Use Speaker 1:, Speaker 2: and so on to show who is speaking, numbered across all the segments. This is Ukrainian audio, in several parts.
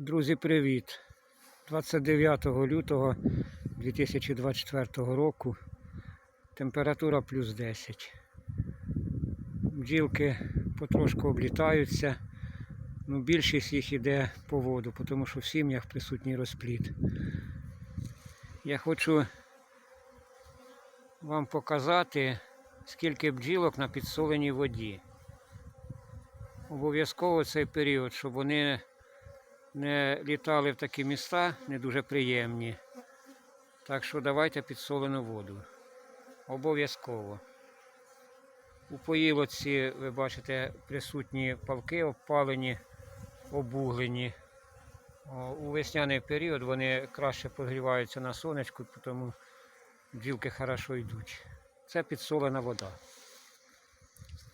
Speaker 1: Друзі, привіт! 29 лютого 2024 року. Температура плюс 10. Бджілки потрошку облітаються. Ну, більшість їх іде по воду, тому що в сім'ях присутній розпліт. Я хочу вам показати, скільки бджілок на підсоленій воді. Обов'язково цей період, щоб вони не літали в такі міста не дуже приємні. Так що давайте підсолену воду. Обов'язково. У поїлоці, ви бачите, присутні палки обпалені, обуглені. У весняний період вони краще прогріваються на сонечку, тому бджілки хорошо йдуть. Це підсолена вода.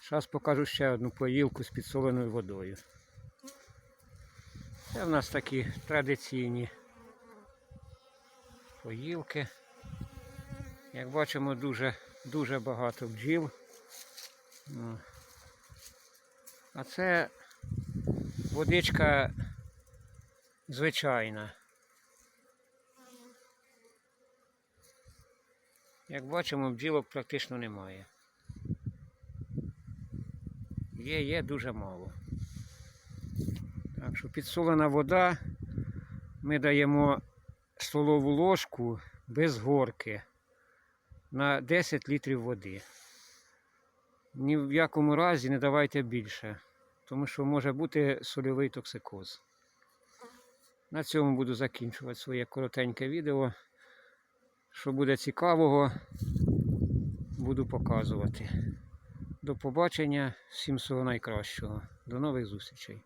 Speaker 1: Зараз покажу ще одну поїлку з підсоленою водою. Це в нас такі традиційні поїлки. Як бачимо, дуже, дуже багато бджіл. Ну. А це водичка звичайна. Як бачимо, бджілок практично немає. Є, є дуже мало. Так що підсолена вода. Ми даємо столову ложку без горки на 10 літрів води. Ні в якому разі не давайте більше, тому що може бути сольовий токсикоз. На цьому буду закінчувати своє коротеньке відео. Що буде цікавого, буду показувати. До побачення, всім всього найкращого. До нових зустрічей.